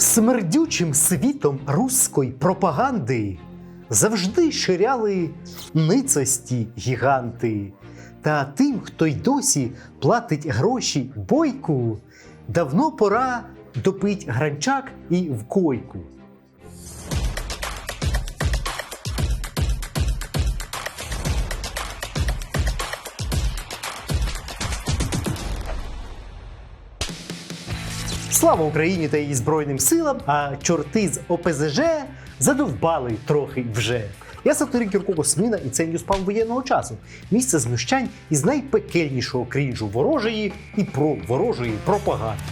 Смердючим світом руської пропаганди завжди ширяли ницості гіганти. Та тим, хто й досі платить гроші бойку, давно пора допить гранчак і в койку. Слава Україні та її Збройним силам, а чорти з ОПЗЖ задовбали трохи вже. Я Савторін Кірко Космина і це Ньюспам воєнного часу. Місце знущань із найпекельнішого крінжу ворожої і про ворожої пропаганди.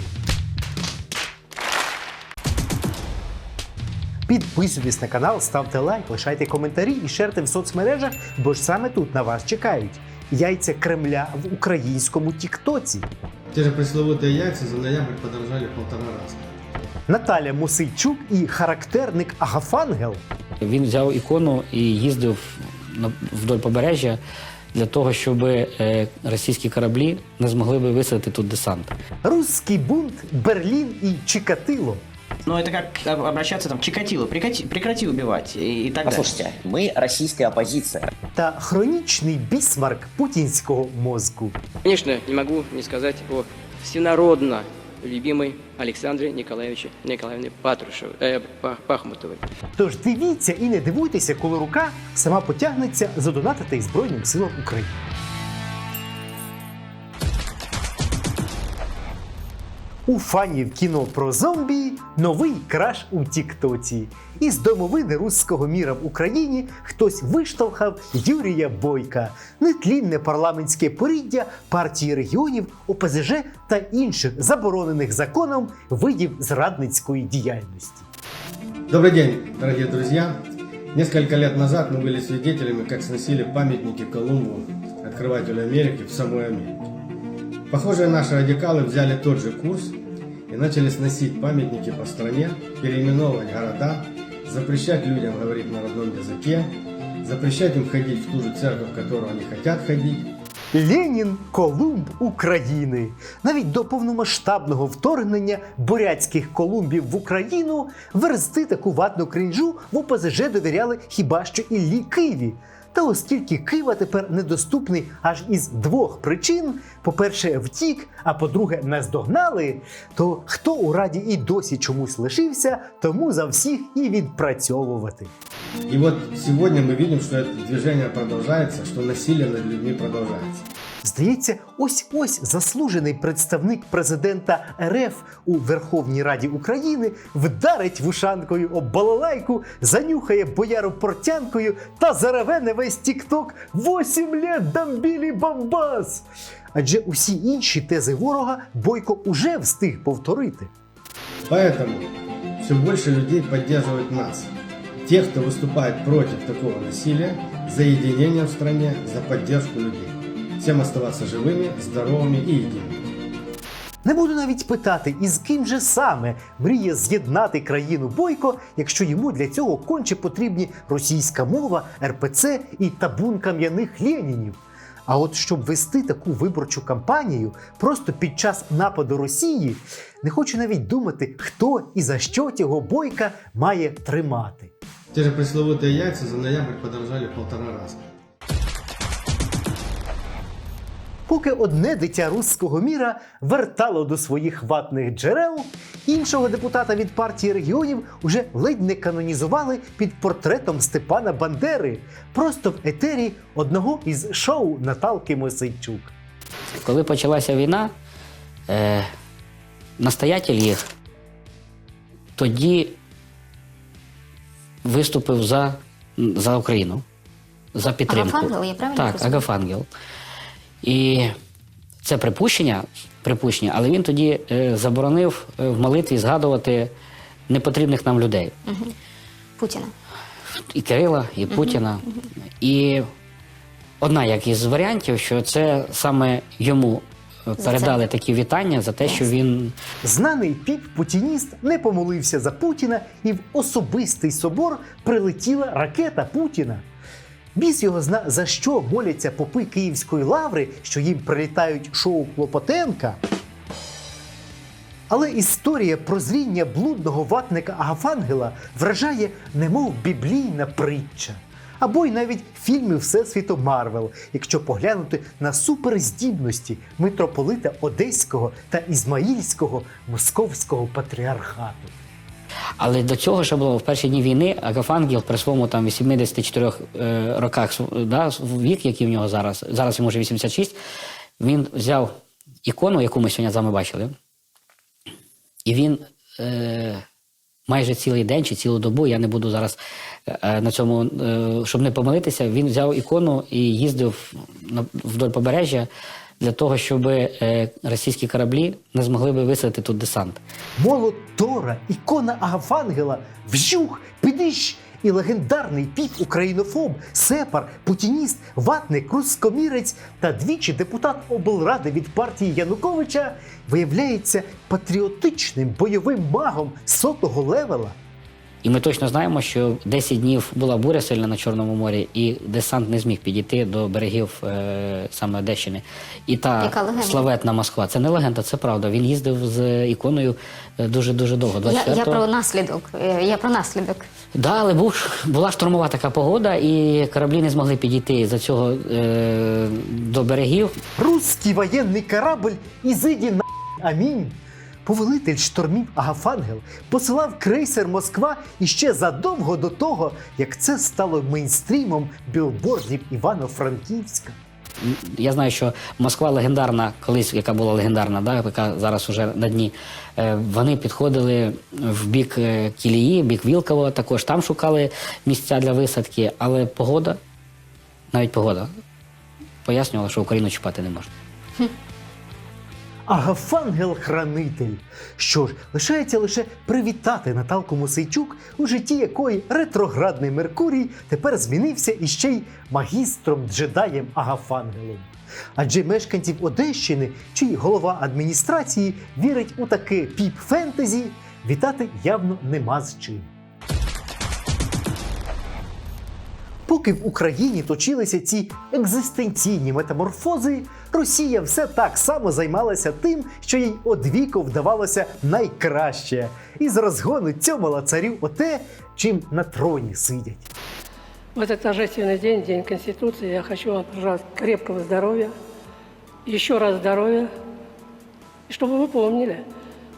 Підписуйтесь на канал, ставте лайк, лишайте коментарі і шерте в соцмережах, бо ж саме тут на вас чекають яйця Кремля в українському Тіктоці. Те же пресловутые яйца за ноябрь подорожали в полтора раза. Наталя Мусийчук і характерник Агафангел Він взяв ікону і їздив на- вдоль побережжя для того, щоб е, російські кораблі не змогли би висадити тут десант. Русський бунт, Берлін і Чикатило. Ну, это как обращаться там, Чикатило, прекрати, прекрати убивать и, и так Послушайте, мы российская оппозиция. та хронічний бісмарк путінського мозку. Конечно, не могу не сказать о всенародно любимой Александре Николаевиче Николаевне Патрушевой, э, Па- Пахмутовой. Тож дивіться і не дивуйтеся, коли рука сама потягнеться задонатити і Збройним силам України. У фанів кіно про зомбі новий краш у Тіктоці. Із домовини руського міра в Україні хтось виштовхав Юрія Бойка, нетлінне парламентське поріддя партії регіонів, ОПЗЖ та інших заборонених законом видів зрадницької діяльності. Добрый день, дорогие друзья. Несколько лет назад мы были свидетелями, как сносили памятники Колумбу, открывателю Америки, в самой Америке. Похоже, наши радикалы взяли тот же курс и начали сносить памятники по стране, переименовывать города, запрещать людям говорить на родном языке, запрещать им ходить в ту же церковь, в которую они хотят ходить. Ленін Колумб України. Навіть до повномасштабного вторгнення бурятських колумбів в Україну верзти таку ватну крінжу в ОПЗЖ довіряли хіба що Іллі Киві. Та оскільки Кива тепер недоступний аж із двох причин: по-перше, втік, а по-друге, наздогнали, то хто у раді і досі чомусь лишився, тому за всіх і відпрацьовувати. І от сьогодні ми бачимо, що це движення продовжується, що насилля над людьми продолжается. Здається, ось ось заслужений представник президента РФ у Верховній Раді України вдарить вушанкою об балалайку, занюхає бояру портянкою та зареве на весь тікток «Восім лет дамбілі бамбас. Адже усі інші тези ворога Бойко уже встиг повторити. Поэтому все больше людей поддерживают нас. Тех, кто выступает против такого насилия, за единение в стране, за поддержку людей. Всем оставаться живыми, здоровыми и едиными. Не буду навіть питати, із ким же саме мріє з'єднати країну Бойко, якщо йому для цього конче потрібні російська мова, РПЦ і табун кам'яних ленінів. А от щоб вести таку виборчу кампанію просто під час нападу Росії, не хочу навіть думати, хто і за що цього бойка має тримати. Те же пресловутые яйца за ноябрь подорожали в полтора раза. Поки одне дитя руського міра вертало до своїх ватних джерел, іншого депутата від партії регіонів уже ледь не канонізували під портретом Степана Бандери, просто в етері одного із шоу Наталки Мосейчук. Коли почалася війна, е, настоятель їх тоді виступив за, за Україну, за підтримку. Агафангел, я правильно Так, розумію? Агафангел. І це припущення, припущення, але він тоді е, заборонив е, в молитві згадувати непотрібних нам людей. Путіна. І Кирила, і Путіна. І одна як із варіантів, що це саме йому е, передали такі вітання за те, що він Знаний піп-путініст не помолився за Путіна, і в особистий собор прилетіла ракета Путіна. Біс його зна за що моляться попи Київської лаври, що їм прилітають шоу Клопотенка. Але історія прозріння блудного ватника Агафангела вражає, немов біблійна притча. Або й навіть фільми Всесвіту Марвел, якщо поглянути на суперздібності митрополита Одеського та Ізмаїльського московського патріархату. Але до цього ще було в перші дні війни Агафангел при своєму там 84 е, роках да, вік, який в нього зараз, зараз йому вже 86, він взяв ікону, яку ми сьогодні з вами бачили, і він е, майже цілий день чи цілу добу, я не буду зараз е, на цьому, е, щоб не помилитися, він взяв ікону і їздив вдоль побережжя для того, щоб е, російські кораблі не змогли би висадити тут десант. Молот Тора, ікона Агафангела, вжух, підищ і легендарний піп українофоб, сепар, путініст, ватник, рускомірець та двічі депутат облради від партії Януковича виявляється патріотичним бойовим магом сотого левела. І ми точно знаємо, що 10 днів була буря сильна на Чорному морі, і десант не зміг підійти до берегів е, саме Одещини. І та славетна Москва. Це не легенда, це правда. Він їздив з іконою дуже дуже довго. Я, я про наслідок. е, Я про наслідок. Да, але був, була штурмова така погода, і кораблі не змогли підійти за цього е, до берегів. Русський воєнний корабль Ізиді на амінь. Повелитель штормів Агафангел посилав крейсер Москва іще задовго до того, як це стало мейнстрімом білбордів Івано-Франківська. Я знаю, що Москва легендарна, колись яка була легендарна, да, яка зараз уже на дні. е, Вони підходили в бік е, Кілії, бік Вілково, також там шукали місця для висадки, але погода, навіть погода, пояснювала, що Україну чіпати не можна. Агафангел-хранитель. Що ж, лишається лише привітати Наталку Мосейчук, у житті якої ретроградний Меркурій тепер змінився іще й магістром джедаєм Агафангелом. Адже мешканців Одещини, чий голова адміністрації вірить у таке піп-фентезі, вітати явно нема з чим. Поки в Україні точилися ці екзистенційні метаморфози, Росія все так само займалася тим, що їй одвіку вдавалося найкраще, і з розгону цьомала царю оте, чим на троні сидять. В этот торжественный день, День Конституции, я хочу вам пожелать крепкого здоровья, еще раз здоровья, и чтобы вы помнили,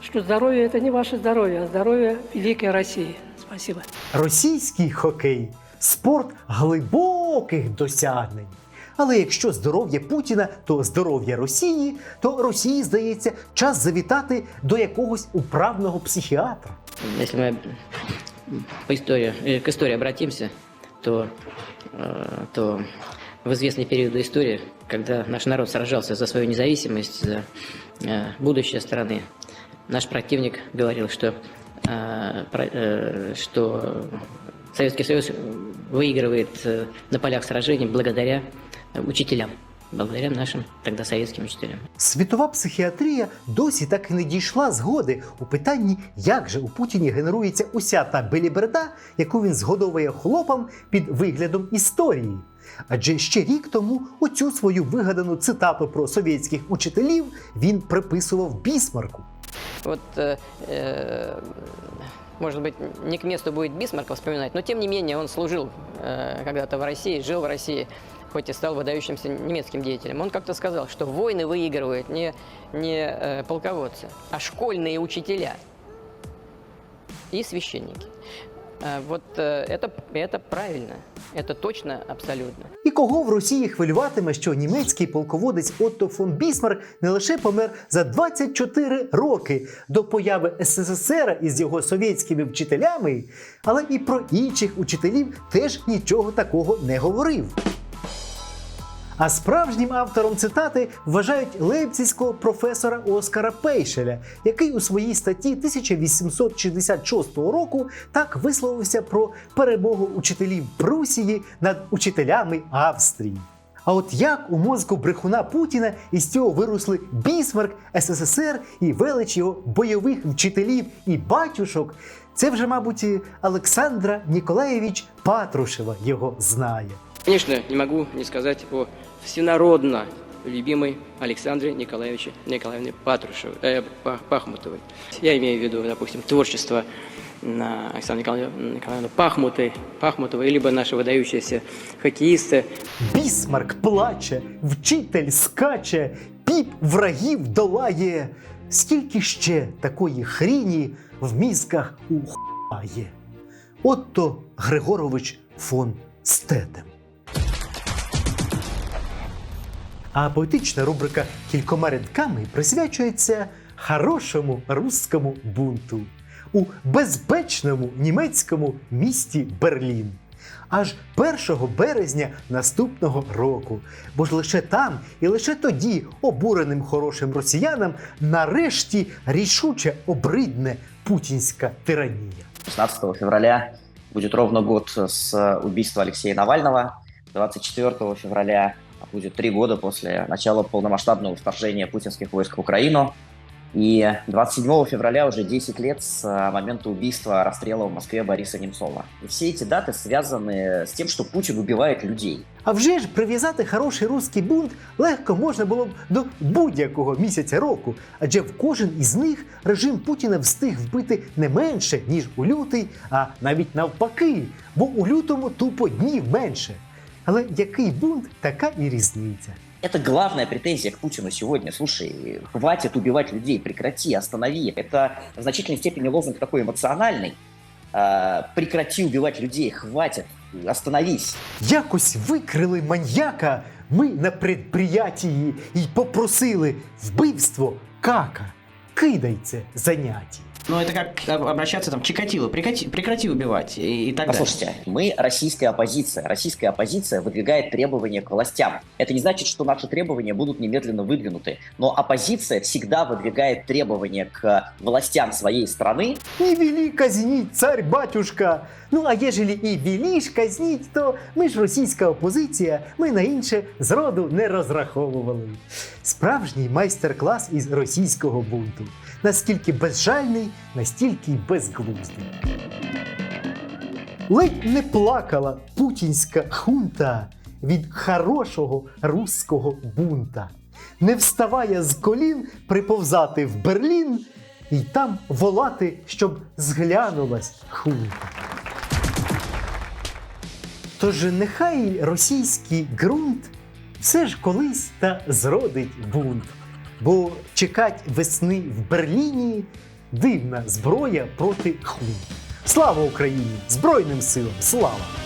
что здоровье – это не ваше здоровье, а здоровье великой России. Спасибо. Російський хокей спорт глибоких досягнень. Але якщо здоров'я Путіна, то здоров'я Росії, то Росії здається час завітати до якогось управного психіатра. Если мы по истории, э, к истории обратимся, то, э, то в известные периоды истории, когда наш народ сражался за свою независимость, за э, будущее страны, наш противник говорил, что, э, про- э, что Советский Союз выигрывает э, на полях сражений благодаря э, учителям, благодаря нашим тогда советским учителям. Світова психіатрія досі так і не дійшла згоди у питанні, як же у Путіні генерується уся та беліберда, яку він згодовує хлопам під виглядом історії. Адже ще рік тому оцю свою вигадану цитату про совєтських учителів він приписував Бісмарку. Вот, э, э, может быть, не к месту будет Бисмарка вспоминать, но тем не менее он служил э, когда-то в России, жил в России, хоть и стал выдающимся немецким деятелем. Он как-то сказал, что войны выигрывают не, не э, полководцы, а школьные учителя и священники. Э, Вот э, это, это правильно, это точно, абсолютно. І кого в Росії хвилюватиме, що німецький полководець Отто фон Бісмарк не лише помер за 24 роки до появи СССР із його совєтськими вчителями, але і про інших учителів теж нічого такого не говорив. А справжнім автором цитати вважають лейпцизького професора Оскара Пейшеля, який у своїй статті 1866 року так висловився про перемогу учителів Прусії над учителями Австрії. А от як у мозку брехуна Путіна із цього виросли Бісмарк, СССР і велич його бойових вчителів і батюшок, це вже, мабуть, Олександра Ніколаєвич Патрушева його знає. Конечно, не могу не сказать о всенародно любимой Александре Николаевиче Николаевне Патрушевой, э, Па- Пахмутовой. Я имею в виду, допустим, творчество на Александры Николаевны Николаевны Пахмутой, Пахмутовой, либо наши выдающиеся хоккеисты Бісмарк плаче, вчитель скаче, піп врагів долає. Скільки ще такої хріні в мізках ухає? Отто Григорович фон Стедем. А поетична рубрика кількома рядками присвячується хорошому руському бунту у безпечному німецькому місті Берлін. Аж 1 березня наступного року. Бо ж лише там і лише тоді обуреним хорошим росіянам нарешті рішуче обридне путінська тиранія. 16 февраля будет ровно год с убийства Алексея Навального. 24 февраля будет три года после начала полномасштабного вторжения путинских войск в Украину. И 27 февраля уже 10 лет с э, момента убийства расстрела в Москве Бориса Немцова. И все эти даты связаны с тем, что Путин убивает людей. А вже ж прив'язати хороший руський бунт легко можна було б до будь-якого місяця року, адже в кожен із них режим Путіна встиг вбити не менше, ніж у лютий, а навіть навпаки, бо у лютому тупо днів менше. Але який бунт, така і різниця. Это главная претензия к Путину сегодня. Слушай, хватит убивать людей, прекрати, останови. Это в значительной степени лозунг такой эмоциональный. А, прекрати убивать людей, хватит, остановись. Якось викрили маньяка ми на предприятії і попросили вбивство кака. Кидай це заняття. Ну, это как об- обращаться там, Чикатило, прекрати, прекрати убивать и, и так далее. Послушайте, мы российская оппозиция. Российская оппозиция выдвигает требования к властям. Это не значит, что наши требования будут немедленно выдвинуты. Но оппозиция всегда выдвигает требования к властям своей страны Не вели казніть, цар батюшка. Ну а ежели і віліш казніть, то ми ж російська опозиція, ми на інше зроду не розраховували. Справжній майстер-клас із російського бунту. Наскільки безжальний, настільки й безглуздий. Ледь не плакала путінська хунта від хорошого руського бунта. Не вставає з колін приповзати в Берлін і там волати, щоб зглянулась хунта. Тож нехай російський ґрунт все ж колись та зродить бунт, бо чекать весни в Берліні дивна зброя проти хунт. Слава Україні! Збройним силам! Слава!